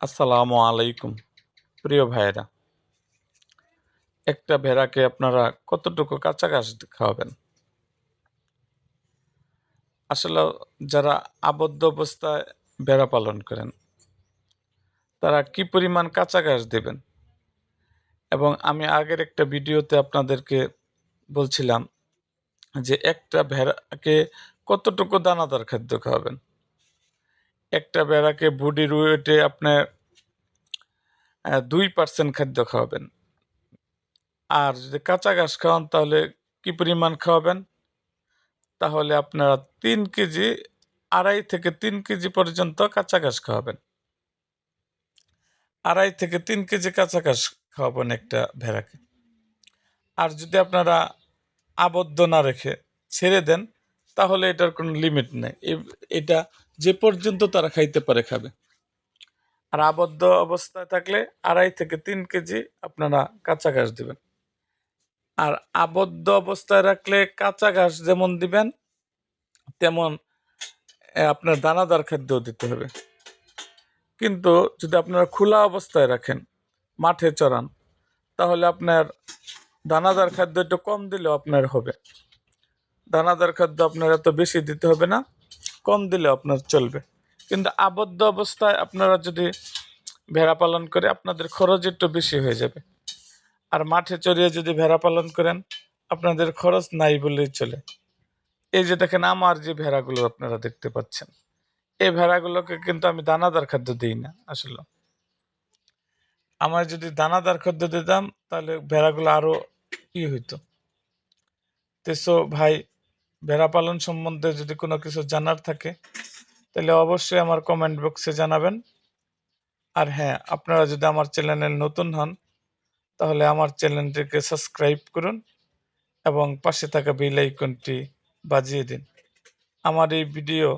আসসালামু আলাইকুম, প্রিয় ভাইয়েরা। একটা ভেড়াকে আপনারা কতটুকু কাঁচা ঘাস খাওয়াবেন? আসলে যারা আবদ্ধ অবস্থায় ভেড়া পালন করেন, তারা কি পরিমাণ কাঁচা ঘাস দেবেন? এবং আমি আগের একটা ভিডিওতে আপনাদেরকে বলছিলাম যে একটা ভেড়াকে কতটুকু দানাদার খাদ্য খাওয়াবেন? একটা ভেড়াকে বডির ওয়েটে আপনার দুই পার্সেন্ট খাদ্য খাওয়াবেন। আর যদি কাঁচা ঘাস খাওয়ান, তাহলে কি পরিমাণ খাওয়াবেন? তাহলে আপনারা তিন কেজি, আড়াই থেকে তিন কেজি পর্যন্ত কাঁচা ঘাস খাওয়াবেন। আড়াই থেকে তিন কেজি কাঁচা ঘাস খাওয়াবেন একটা ভেড়াকে। আর যদি আপনারা আবদ্ধ না রেখে ছেড়ে দেন, তাহলে এটার কোনো লিমিট নেই। এটা যে পর্যন্ত তারা খাইতে পারে খাবে। আর আবদ্ধ অবস্থায় থাকলে আড়াই থেকে তিন কেজি আপনারা কাঁচা ঘাস দিবেন। আর আবদ্ধ অবস্থায় রাখলে কাঁচা ঘাস যেমন দিবেন, তেমন আপনার দানাদার খাদ্য দিতে হবে। কিন্তু যদি আপনারা খোলা অবস্থায় রাখেন, মাঠে চড়ান, তাহলে আপনার দানাদার খাদ্য একটু কম দিলেও আপনার হবে। দানাদার খাদ্য আপনার এত বেশি দিতে হবে না। কম দিলেও আপনার চলবে। কিন্তু আবদ্ধ অবস্থায় আপনারা যদি ভেড়া পালন করে, আপনাদের খরচ একটু বেশি হয়ে যাবে। আর মাঠে চড়িয়ে যদি ভেড়া পালন করেন, আপনাদের খরচ নাই বলেই চলে। এই যে দেখেন, আমার যে ভেড়াগুলো আপনারা দেখতে পাচ্ছেন, এই ভেড়াগুলোকে কিন্তু আমি দানাদার খাদ্য দিই না, আসলে। আমার যদি দানাদার খাদ্য দিতাম, তাহলে ভেড়াগুলো আরও ই হইতো। তেসো ভাই ভেড়া পালন সম্বন্ধে যদি কোনো কিছু জানার থাকে, তাহলে অবশ্যই আমার কমেন্ট বক্সে জানাবেন। আর হ্যাঁ আপনারা যদি আমার চ্যানেলে নতুন হন, তাহলে আমার চ্যানেলটিকে সাবস্ক্রাইব করুন এবং পাশে থাকা বেল আইকনটি বাজিয়ে দিন। আমার এই ভিডিও